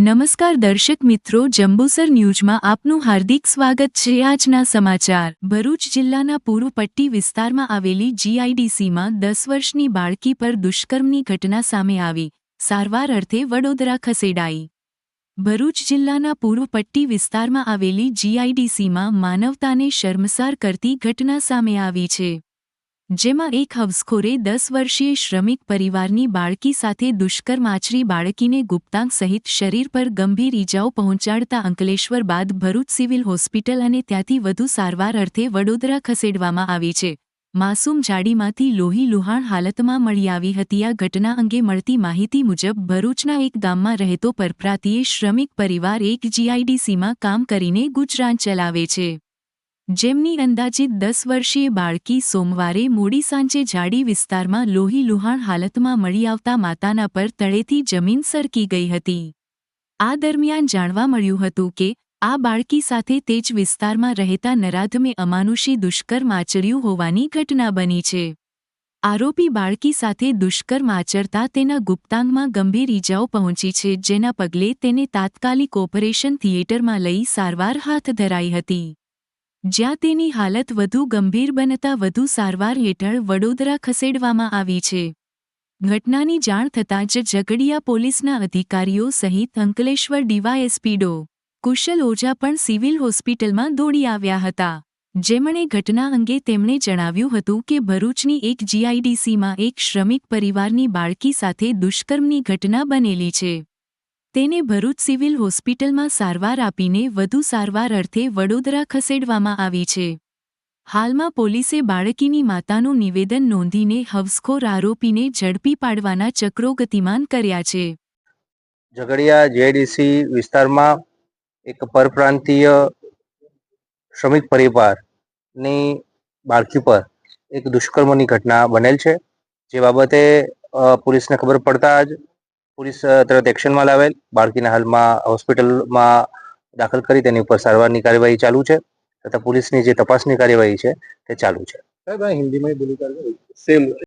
નમસ્કાર દર્શક મિત્રો, જંબુસર ન્યૂઝમાં આપનું હાર્દિક સ્વાગત છે આજના સમાચાર. ભરૂચ જિલ્લાના પૂર્વ પટ્ટી વિસ્તારમાં આવેલી જીઆઈડીસીમાં દસ વર્ષની બાળકી પર દુષ્કર્મની ઘટના સામે આવી. સારવાર અર્થે વડોદરા ખસેડાઈ. ભરૂચ જિલ્લાના પૂર્વ પટ્ટી વિસ્તારમાં આવેલી જીઆઈડીસીમાં માનવતાને શર્મસાર કરતી ઘટના સામે આવી છે. જેમાં એક હવસખોરે દસ વર્ષીય શ્રમિક પરિવારની બાળકી સાથે દુષ્કર્મ આચરી બાળકીને ગુપ્તાંગ સહિત શરીર પર ગંભીર ઈજાઓ પહોંચાડતા અંકલેશ્વર બાદ ભરૂચ સિવિલ હોસ્પિટલ અને ત્યાંથી વધુ સારવાર અર્થે વડોદરા ખસેડવામાં આવી છે. માસૂમ જાડીમાંથી લોહી લુહાણ હાલતમાં મળી આવી હતી. આ ઘટના અંગે મળતી માહિતી મુજબ ભરૂચના એક ગામમાં રહેતો પરપ્રાતીય શ્રમિક પરિવાર એક જીઆઈડીસીમાં કામ કરીને ગુજરાન ચલાવે છે. જેમની અંદાજિત દસ વર્ષીય બાળકી સોમવારે મોડી સાંજે જાડી વિસ્તારમાં લોહી લુહાણ હાલતમાં મળી આવતા માતાના પર તળેથી જમીન સરકી ગઈ હતી. આ દરમિયાન જાણવા મળ્યું હતું કે, આ બાળકી સાથે તે જ વિસ્તારમાં રહેતા નરાધમે અમાનુષી દુષ્કર્મ આચર્યું હોવાની ઘટના બની છે. આરોપી બાળકી સાથે દુષ્કર્મ આચરતા તેના ગુપ્તાંગમાં ગંભીર ઈજાઓ પહોંચી છે, જેના પગલે તેને તાત્કાલિક ઓપરેશન થિયેટરમાં લઈ સારવાર હાથ ધરાઈ હતી. જ્યાં તેની હાલત વધુ ગંભીર બનતા વધુ સારવાર હેઠળ વડોદરા ખસેડવામાં આવી છે. ઘટનાની જાણ થતાં જ ઝઘડિયા પોલીસના અધિકારીઓ સહિત અંકલેશ્વર ડીવાયએસપી ડો. કુશલ ઓઝા પણ સિવિલ હોસ્પિટલમાં દોડી આવ્યા હતા. જેમણે ઘટના અંગે તેમણે જણાવ્યું હતું કે ભરૂચની એક જીઆઈડીસીમાં એક શ્રમિક પરિવારની બાળકી સાથે દુષ્કર્મની ઘટના બનેલી છે. તેને ભરૂચ સિવિલ હોસ્પિટલમાં સારવાર આપીને વધુ સારવાર અર્થે વડોદરા ખસેડવામાં આવી છે. હાલમાં પોલીસે બાળકીની માતાનું નિવેદન નોંધીને હવસખોર આરોપીને ઝડપી પાડવાના ચક્રો ગતિમાન કર્યા છે. ઝઘડિયા જેડીસી વિસ્તારમાં એક પરપ્રાંતીય શ્રમિક પરિવારની બાળકી પર એક દુષ્કર્મની ઘટના બનેલ છે. જે બાબતે પોલીસને ખબર પડતા જ પોલીસ તરત એક્શનમાં લાવેલ. બાળકીના હાલમાં હોસ્પિટલમાં દાખલ કરી તેની ઉપર સારવારની કાર્યવાહી ચાલુ છે. તથા પોલીસની જે તપાસની કાર્યવાહી છે તે ચાલુ છે. હિન્દીમાં બોલી સેમ